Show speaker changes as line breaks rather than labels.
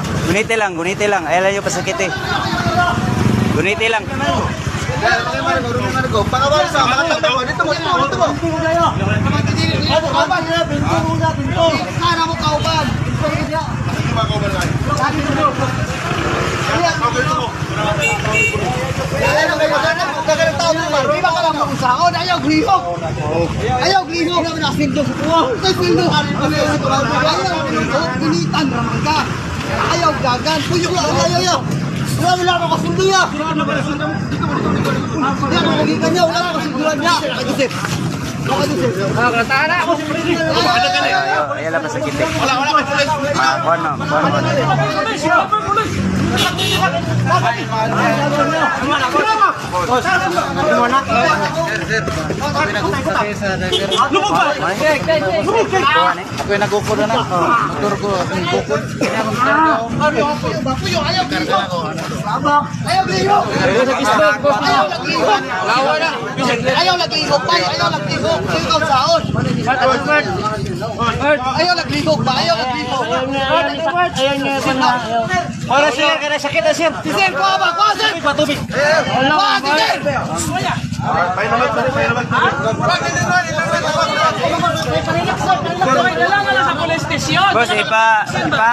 Gunite lang, gunite lang. Ayaw nyo pasakit eh. Gunite lang.
Pangawal sa mga tao. Dito mo, dito mo, dito mo. Kauban nila, pinto muna, pinto. Sana mo kauban. Pinto mo siya. Ano ba kauban lang? Sabi mo. Kauban mo. Ayaw kayo ganap, huwag ka ganang tao naman. Di ba ka lang makusaon? Ayaw gliho! Ayaw gliho! Ayaw gliho! Ayaw gliho! Ayaw gliho! Ayaw gliho! Ayaw gliho! Ayaw gliho! Ayaw gliho! Ayaw gliho! Gagan, puyo ka, ay, ay, ay, Wala, wala akong kasundo niya. Hindi ako magigan niya, wala akong kasunduan niya. Kay Joseph. Kay Joseph. Oh, kantahan na. Ano ka
na? Ay, alam sa. Wala, wala, may pulis. Ah, kuhan na, kuhan na.
Pulis, pulis. Pulis, pulis.
Lubog ba? Lubog? Ako yung nagukod na. Motor ko, nagukod. Ayaw liyo! Ayaw
liyo! Ayaw liyo! Ayaw liyo! Ayaw liyo!
Ayaw!
Ayaw liyo! Ayaw liyo! Ayaw liyo! Ayaw liyo! Ayaw liyo! Bigog ba kayo? Bigog.
Ayan
nga pa na.
Para sila kaya sakit na sir.
Sir, kuha ba? Kuha sir! Tubig ba?
Tubig. Kuha
si sir! Painamat na rin, painamat na rin. Painamat na rin. Painamat na rin.
Boss, ipa, ipa